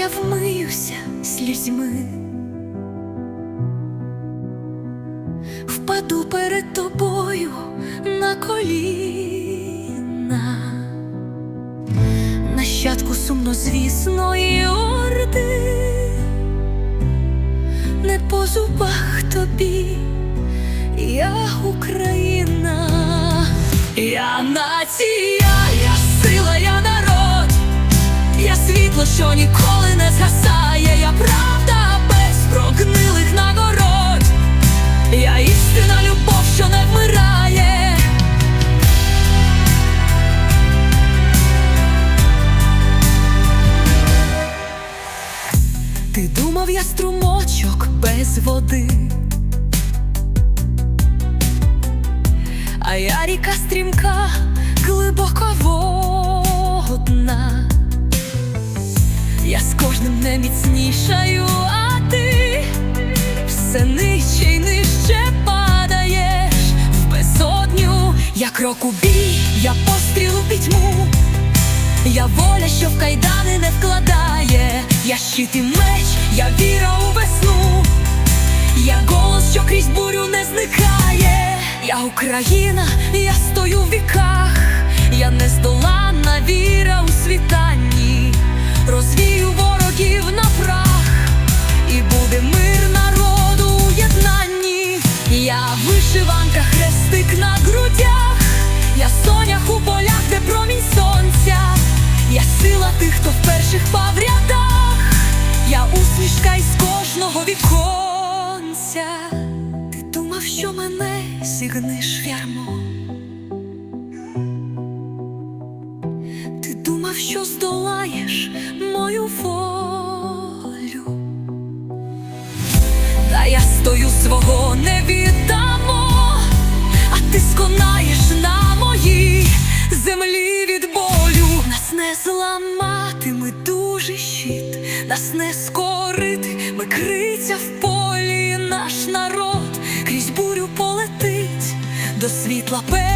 я вмиюся слізьми. Впаду перед тобою на коліна, нащадку сумнозвісної орди, не по зубах тобі, я Україна, я нація, я сила, я народ. Я світло, що ніколи Ти думав, я струмочок без води, а я ріка стрімка, глибоководна. Я з кожним не міцнішаю, а ти все нижче й нижче падаєш. В безодню, я крок у бій, я постріл у пітьму, я воля, що в кайдани не вкладає, щит і меч, я віра у весну, я голос, що крізь бурю не зникає, я Україна, я стою в віках, я нездоланна віра у світанні, розвію що мене зігнеш в ярмо. Ти думав, що здолаєш мою волю. Та я стою свого не віддамо, а ти сконаєш на моїй землі від болю. Нас не зламати, ми дуже щит, нас не скорити, ми криця в полі, наш народ до світла перемоги